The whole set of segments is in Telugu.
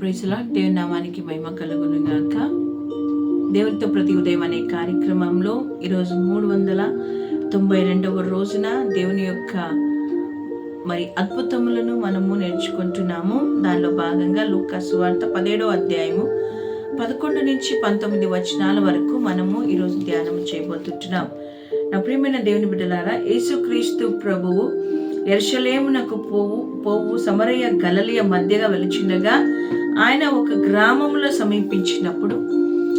ప్రేసలా దేవుని నామానికి మహిమ కలుగును గాక దేవునితో ప్రతి ఉదయం అనే కార్యక్రమంలో ఈరోజు మూడు వందల తొంభై రెండవ రోజున దేవుని యొక్క మరి అద్భుతములను మనము నేర్చుకుంటున్నాము. దానిలో భాగంగా లూకాసు వార్త పదిహేడో అధ్యాయము పదకొండు నుంచి పంతొమ్మిది వచనాల వరకు మనము ఈరోజు ధ్యానం చేయబోతుంటున్నాం. నా ప్రియమైన దేవుని బిడ్డలారా యేసుక్రీస్తు ప్రభువు ఎర్షలేమునకు పోవు పోవు సమరయ్య గలలియ మధ్యగా వెలిచిండగా ఆయన ఒక గ్రామంలో సమీపించినప్పుడు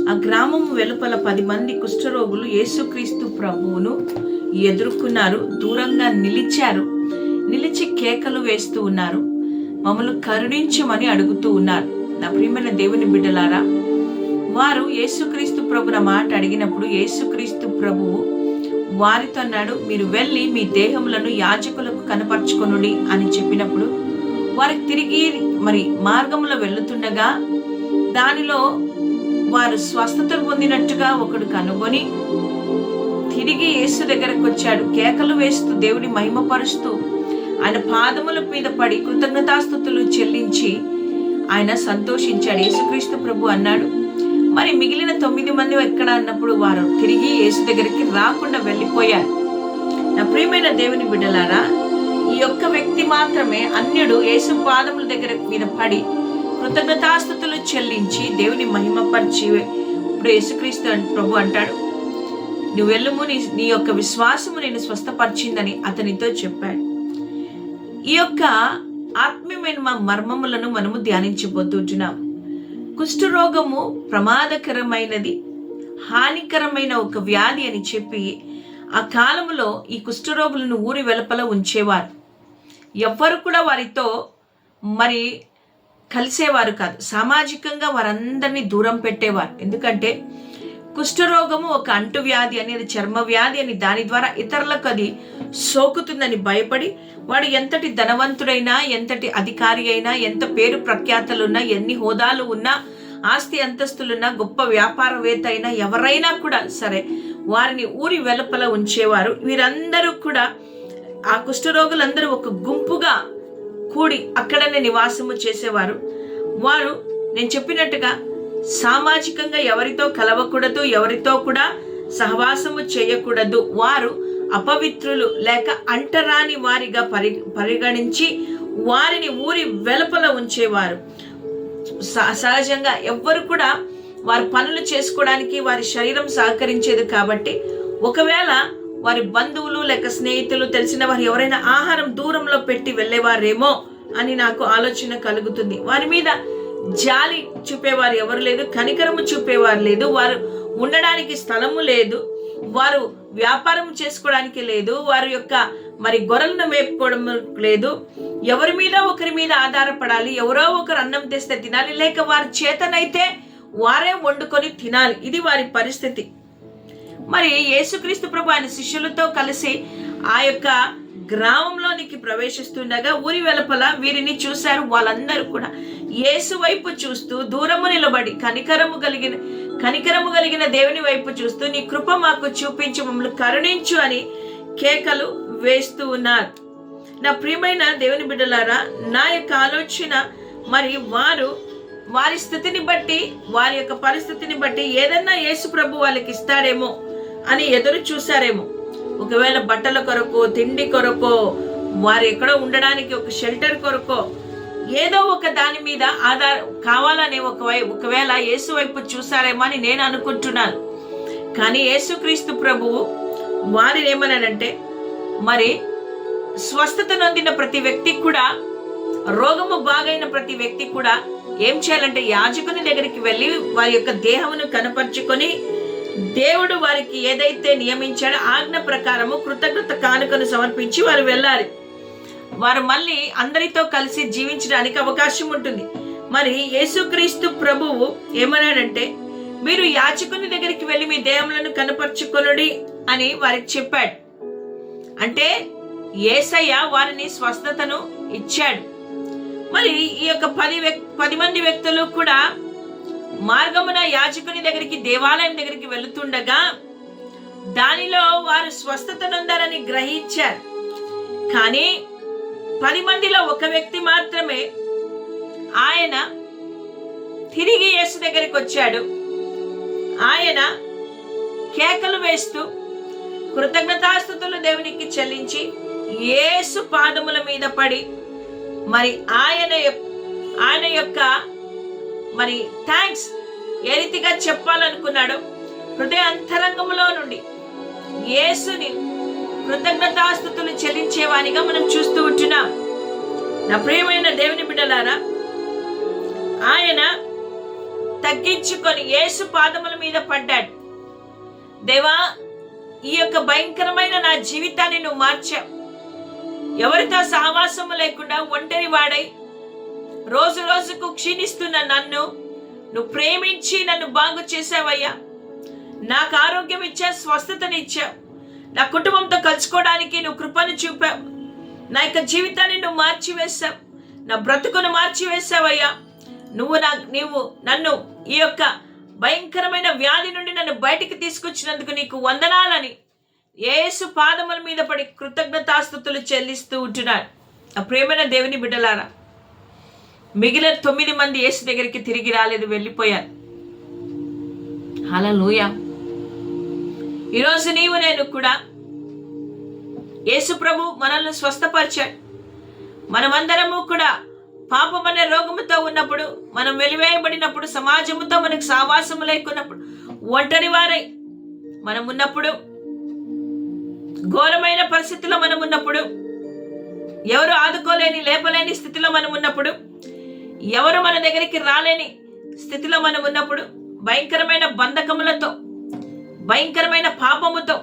ఆ గ్రామం వెలుపల పది మంది కుష్ఠరోగులు యేసుక్రీస్తు ప్రభువును ఎదుర్కొన్నారు. దూరంగా నిలిచారు. నిలిచి కేకలు వేస్తూ ఉన్నారు. మమ్మల్ని కరుణించమని అడుగుతూ ఉన్నారు. నా ప్రియమైన దేవుని బిడ్డలారా వారు యేసుక్రీస్తు ప్రభుల మాట అడిగినప్పుడు యేసుక్రీస్తు ప్రభువు వారితో అన్నాడు మీరు వెళ్ళి మీ దేహములను యాజకులకు కనపరుచుకొనుడి అని చెప్పినప్పుడు వారికి తిరిగి మరి మార్గంలో వెళ్తుండగా దానిలో వారు స్వస్థత పొందినట్టుగా ఒకడు కనుగొని తిరిగి యేసు దగ్గరకు వచ్చాడు. కేకలు వేస్తూ దేవుని మహిమపరుస్తూ ఆయన పాదముల మీద పడి కృతజ్ఞతాస్థుతులు చెల్లించి ఆయన సంతోషించాడు. యేసుక్రీస్తు ప్రభు అన్నాడు మరి మిగిలిన తొమ్మిది మంది ఎక్కడ అన్నప్పుడు వారు తిరిగి యేసు దగ్గరికి రాకుండా వెళ్ళిపోయారు. నా ప్రియమైన దేవుని బిడ్డలారా ఈ యొక్క వ్యక్తి మాత్రమే అన్యుడు యేసు పాదముల దగ్గర మీద పడి కృతజ్ఞతాస్థుతులు చెల్లించి దేవుని మహిమపరిచి ఇప్పుడు యేసుక్రీస్తు ప్రభు అంటాడు నువ్వు వెళ్ళము నీ నీ యొక్క విశ్వాసము నేను స్వస్థపరిచిందని అతనితో చెప్పాడు. ఈ యొక్క ఆత్మీయమైన మా మర్మములను మనము ధ్యానించబోతుంటున్నాం కుష్ఠరోగము ప్రమాదకరమైనది హానికరమైన ఒక వ్యాధి అని చెప్పి ఆ కాలంలో ఈ కుష్ఠరోగులను ఊరి వెలుపల ఉంచేవారు. ఎవ్వరు కూడా వారితో మరి కలిసేవారు కాదు. సామాజికంగా వారందరినీ దూరం పెట్టేవారు. ఎందుకంటే కుష్ఠరోగము ఒక అంటువ్యాధి అనేది చర్మ వ్యాధి అని దాని ద్వారా ఇతరులకు అది సోకుతుందని భయపడి వాడు ఎంతటి ధనవంతుడైనా ఎంతటి అధికారి అయినా ఎంత పేరు ప్రఖ్యాతలున్నా ఎన్ని హోదాలు ఉన్నా ఆస్తి అంతస్తులున్నా గొప్ప వ్యాపారవేత్త అయినా ఎవరైనా కూడా సరే వారిని ఊరి వెలుపల ఉంచేవారు. వీరందరూ కూడా ఆ కుష్ఠరోగులందరూ ఒక గుంపుగా కూడి అక్కడనే నివాసము చేసేవారు. వారు నేను చెప్పినట్టుగా సామాజికంగా ఎవరితో కలవకూడదు ఎవరితో కూడా సహవాసము చేయకూడదు. వారు అపవిత్రులు లేక అంటరాని వారిగా పరి పరిగణించి వారిని ఊరి వెలుపల ఉంచేవారు. సహజంగా ఎవ్వరు కూడా వారి పనులు చేసుకోవడానికి వారి శరీరం సహకరించేది కాబట్టి ఒకవేళ వారి బంధువులు లేక స్నేహితులు తెలిసిన వారు ఎవరైనా ఆహారం దూరంలో పెట్టి వెళ్ళేవారేమో అని నాకు ఆలోచన కలుగుతుంది. వారి మీద జాలి చూపేవారు ఎవరు లేదు కనికరము చూపేవారు లేదు వారు ఉండడానికి స్థలము లేదు వారు వ్యాపారం చేసుకోవడానికి లేదు వారి యొక్క మరి గొర్రెలను మేపుకోవడం లేదు. ఎవరి మీద ఒకరి మీద ఆధారపడాలి ఎవరో ఒకరు అన్నం తెస్తే తినాలి లేక వారి చేతనైతే వారే వండుకొని తినాలి. ఇది వారి పరిస్థితి. మరి యేసుక్రీస్తు ప్రభు ఆయన శిష్యులతో కలిసి ఆ యొక్క గ్రామంలోనికి ప్రవేశిస్తుండగా ఊరి వెలుపల వీరిని చూశారు వాళ్ళందరూ కూడా. యేసు వైపు చూస్తూ దూరము నిలబడి కనికరము కలిగిన కనికరము కలిగిన దేవుని వైపు చూస్తూ నీ కృప మాకు చూపించి మమ్మల్ని కరుణించు అని కేకలు వేస్తూ ఉన్నారు. నా ప్రియమైన దేవుని బిడ్డలారా నా యొక్క ఆలోచన మరి వారు వారి స్థితిని బట్టి వారి యొక్క పరిస్థితిని బట్టి ఏదన్నా యేసు ప్రభు వాళ్ళకి ఇస్తాడేమో అని ఎదురు చూశారేమో. ఒకవేళ బట్టల కొరకు తిండి కొరకో వారు ఎక్కడో ఉండడానికి ఒక షెల్టర్ కొరకో ఏదో ఒక దాని మీద ఆధార కావాలని ఒక ఒకవేళ యేసు వైపు చూసారేమో అని నేను అనుకుంటున్నాను. కానీ యేసుక్రీస్తు ప్రభువు వారిని ఏమన్నాడంటే మరి స్వస్థత నొందిన ప్రతి వ్యక్తి కూడా రోగము బాగైన ప్రతి వ్యక్తి కూడా ఏం చేయాలంటే యాజకుని దగ్గరికి వెళ్ళి వారి యొక్క దేహమును కనపరుచుకొని దేవుడు వారికి ఏదైతే నియమించాడో ఆజ్ఞ ప్రకారము కృతజ్ఞత కానుకను సమర్పించి వారు వెళ్ళాలి. వారు మళ్ళీ అందరితో కలిసి జీవించడానికి అవకాశం ఉంటుంది. మరి యేసుక్రీస్తు ప్రభువు ఏమన్నాడంటే మీరు యాచకుని దగ్గరికి వెళ్ళి మీ దేహములను కనపరుచుకొనుడి అని వారికి చెప్పాడు. అంటే ఏసయ్య వారిని స్వస్థతను ఇచ్చాడు. మరి ఈ యొక్క పది వ్యక్ పది మంది వ్యక్తులు కూడా మార్గమున యాజకుని దగ్గరికి దేవాలయం దగ్గరికి వెళుతుండగా దానిలో వారు స్వస్థత నొందారని గ్రహించారు. కానీ పది మందిలో ఒక వ్యక్తి మాత్రమే ఆయన తిరిగి యేసు దగ్గరికి వచ్చాడు. ఆయన కేకలు వేస్తూ కృతజ్ఞతాస్థుతులు దేవునికి చెల్లించి యేసు పాదముల మీద పడి మరి ఆయన ఆయన యొక్క మరి థ్యాంక్స్ ఏ రీతిగా చెప్పాలనుకున్నాడో హృదయ అంతరంగంలో నుండి యేసుని కృతజ్ఞతాస్థుతులు చెల్లించేవానిగా మనం చూస్తూ ఉంటున్నాం. నా ప్రియమైన దేవుని బిడ్డలారా ఆయన తగ్గించుకొని యేసు పాదముల మీద పడ్డాడు. దేవా ఈ యొక్క భయంకరమైన నా జీవితాన్ని నువ్వు మార్చావు. ఎవరితో సహవాసము లేకుండా ఒంటరి వాడై రోజు రోజుకు క్షీణిస్తున్న నన్ను నువ్వు ప్రేమించి నన్ను బాగు చేసావయ్యా నాకు ఆరోగ్యం ఇచ్చావు స్వస్థతనిచ్చావు నా కుటుంబంతో కలుసుకోవడానికి నువ్వు కృపను చూపావు. నా యొక్క జీవితాన్ని నువ్వు మార్చివేశావు. నా బ్రతుకును మార్చివేశావయ్యా. నువ్వు నా నీవు నన్ను ఈ యొక్క భయంకరమైన వ్యాధి నుండి నన్ను బయటికి తీసుకొచ్చినందుకు నీకు వందనాలని యేసు పాదముల మీద పడి కృతజ్ఞతాస్థుతులు చెల్లిస్తూ ఉంటున్నాడు ఆ ప్రేమైన దేవుని బిడ్డలారా మిగిలిన తొమ్మిది మంది యేసు దగ్గరికి తిరిగి రాలేదు వెళ్ళిపోయారు. అలా లూయ ఈరోజు నీవు నేను కూడా యేసు ప్రభు మనల్ని స్వస్థపరిచాడు. మనమందరము కూడా పాపం అనే రోగముతో ఉన్నప్పుడు మనం వెలివేయబడినప్పుడు సమాజముతో మనకు సావాసము లేకున్నప్పుడు ఒంటరి వారై మనం ఉన్నప్పుడు ఘోరమైన పరిస్థితిలో మనం ఉన్నప్పుడు ఎవరు ఆదుకోలేని లేపలేని స్థితిలో మనం ఉన్నప్పుడు ఎవరు మన దగ్గరికి రాలేని స్థితిలో మనం ఉన్నప్పుడు భయంకరమైన బంధకములతో భయంకరమైన పాపముతో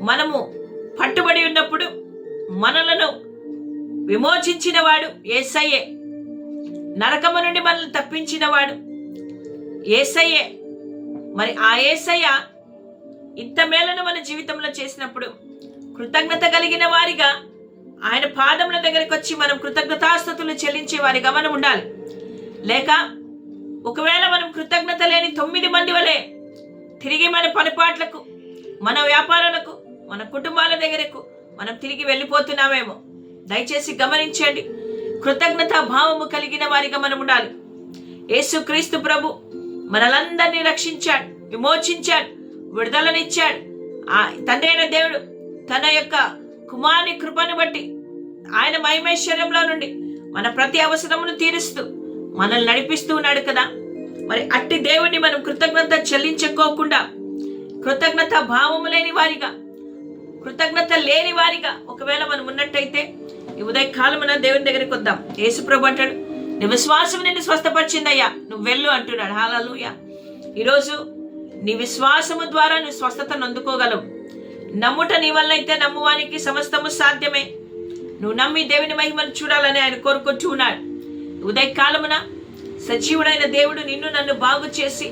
మనము పట్టుబడి ఉన్నప్పుడు మనలను విమోచించిన వాడు ఏసయ్యే నరకము నుండి మనల్ని తప్పించిన వాడు ఏసయ్యే. మరి ఆ ఏసయ్య ఇంత మేలను మన జీవితంలో చేసినప్పుడు కృతజ్ఞత కలిగిన వారిగా ఆయన పాదముల దగ్గరికి వచ్చి మనం కృతజ్ఞతాస్థుతులు చెల్లించే వారి గమనం ఉండాలి. లేక ఒకవేళ మనం కృతజ్ఞత లేని తొమ్మిది మంది వలె తిరిగి మన పనిపాట్లకు మన వ్యాపారాలకు మన కుటుంబాల దగ్గరకు మనం తిరిగి వెళ్ళిపోతున్నామేమో. దయచేసి గమనించండి. కృతజ్ఞత భావము కలిగిన వారిగా మనం ఉండాలి. యేసుక్రీస్తు ప్రభు మనలందరినీ రక్షించాడు విమోచించాడు విడుదలనిచ్చాడు. ఆ తండ్రి అయిన దేవుడు తన యొక్క కుమారుని కృపను బట్టి ఆయన మహిమేశ్వరంలో నుండి మన ప్రతి అవసరమును తీరుస్తూ మనల్ని నడిపిస్తూ ఉన్నాడు కదా. మరి అట్టి దేవుడిని మనం కృతజ్ఞత చెల్లించుకోకుండా కృతజ్ఞత భావము లేని వారిగా కృతజ్ఞత లేని వారిగా ఒకవేళ మనం ఉన్నట్టయితే ఈ ఉదయ దేవుని దగ్గరికి వద్దాం. యేసుప్రభు అంటాడు నీ విశ్వాసం నిన్ను స్వస్థపరిచిందయ్యా నువ్వు వెళ్ళు అంటున్నాడు. హాలూయ ఈరోజు నీ విశ్వాసము ద్వారా నువ్వు స్వస్థతను అందుకోగలవు నమ్ముట నీ వల్ల అయితే నమ్మువానికి సమస్తము సాధ్యమే. నువ్వు నమ్మి దేవుని మహిమను చూడాలని ఆయన కోరుకుంటూ ఉన్నాడు. ఉదయ కాలమున సజీవుడైన దేవుడు నిన్ను నన్ను బాగు చేసి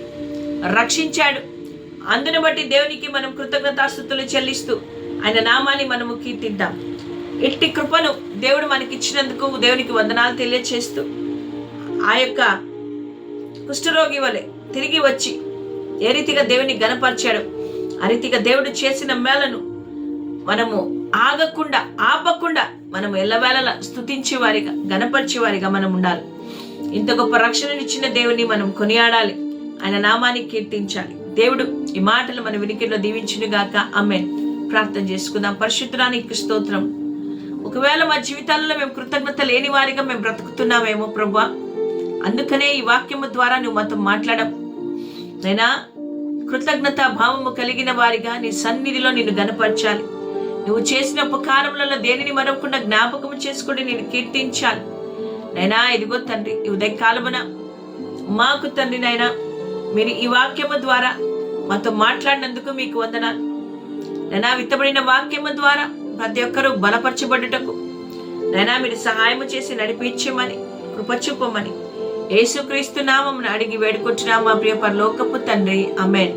రక్షించాడు. అందును బట్టి దేవునికి మనం కృతజ్ఞతాస్థుతులు చెల్లిస్తూ ఆయన నామాన్ని మనము కీర్తిద్దాం. ఇట్టి కృపను దేవుడు మనకి ఇచ్చినందుకు దేవునికి వందనాలు తెలియచేస్తూ ఆ యొక్క కుష్ఠరోగి వలె తిరిగి వచ్చి ఏ రీతిగా దేవుని గనపరిచాడు ఆ రీతిగా దేవుడు చేసిన మేలను మనము ఆగకుండా ఆపకుండా మనం ఎల్లవేళలా స్తుతించే వారిగా గనపరిచే వారిగా మనం ఉండాలి. ఇంత గొప్ప రక్షణనిచ్చిన దేవుని మనం కొనియాడాలి. ఆయన నామాన్ని కీర్తించాలి. దేవుడు ఈ మాటలు మన వినికిలో దీవించును గాక. అమ్మే ప్రార్థన చేసుకుందాం. పరిశుద్ధరానికి స్తోత్రం. ఒకవేళ మా జీవితాల్లో మేము కృతజ్ఞత లేని వారిగా మేము బ్రతుకుతున్నామేమో ప్రభా అందుకనే ఈ వాక్యము ద్వారా నువ్వు మాతో మాట్లాడడం నైనా కృతజ్ఞత భావము కలిగిన వారిగా నీ సన్నిధిలో నిన్ను గనపరచాలి నువ్వు చేసిన ఉపకారములలో దేనిని మరవకుండా జ్ఞాపకం చేసుకుని నేను కీర్తించాను నైనా ఇదిగో తండ్రి ఈ ఉదయకాలమున మాకు తండ్రి నైనా మీరు ఈ వాక్యము ద్వారా మాతో మాట్లాడినందుకు మీకు వందనాలు. నైనా విత్తబడిన వాక్యము ద్వారా ప్రతి ఒక్కరూ బలపరచబడుటకు నైనా మీరు సహాయము చేసి నడిపించమని కృపచూపమని యేసుక్రీస్తు నామం అడిగి వేడుకుంటున్నాం మా ప్రియ పరలోకపు తండ్రి. అమెన్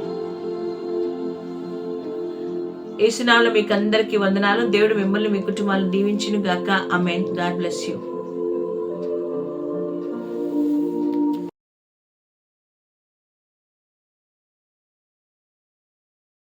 యేసునామలో మీకు అందరికీ వందనాలు. దేవుడు మిమ్మల్ని మీ కుటుంబాలను దీవించును గాక అమెన్ గాడ్ బ్లెస్ యూ.